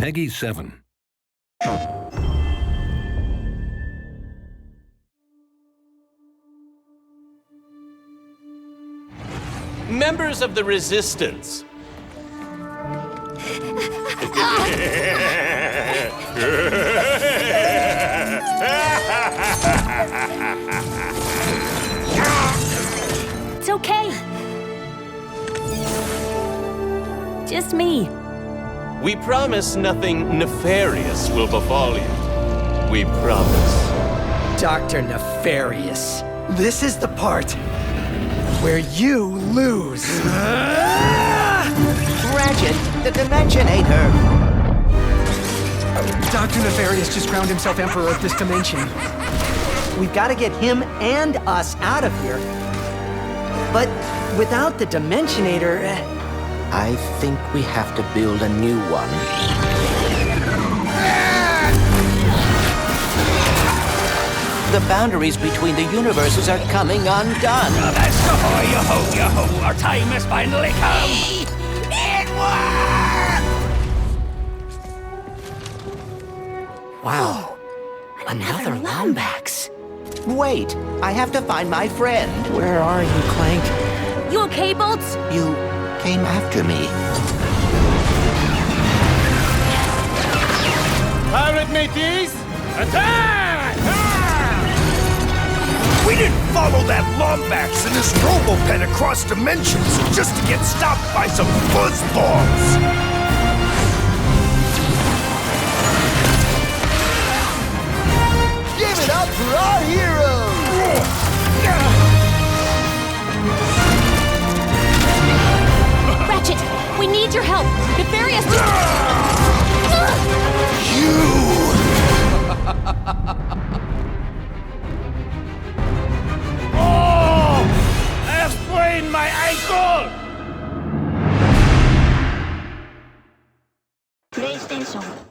Peggy 7. Members of the Resistance. It's okay. Just me. We promise nothing nefarious will befall you. We promise. Dr. Nefarious. This is the part where you lose. Ratchet, the Dimensionator. Dr. Nefarious just crowned himself Emperor of this dimension. We've got to get him and us out of here. But without the Dimensionator, eh, I think we have to build a new one. The boundaries between the universes are coming undone. Let's go, yo-ho, yo-ho, our time has finally come! It worked! wow. Another Lombax. Wait, I have to find my friend. Where are you, Clank? You okay, Bolts? You came after me. Pirate mateys, attack! Ah! We didn't follow that Lombax and his Robopen across dimensions just to get stopped by some fuzzballs! プレイステーション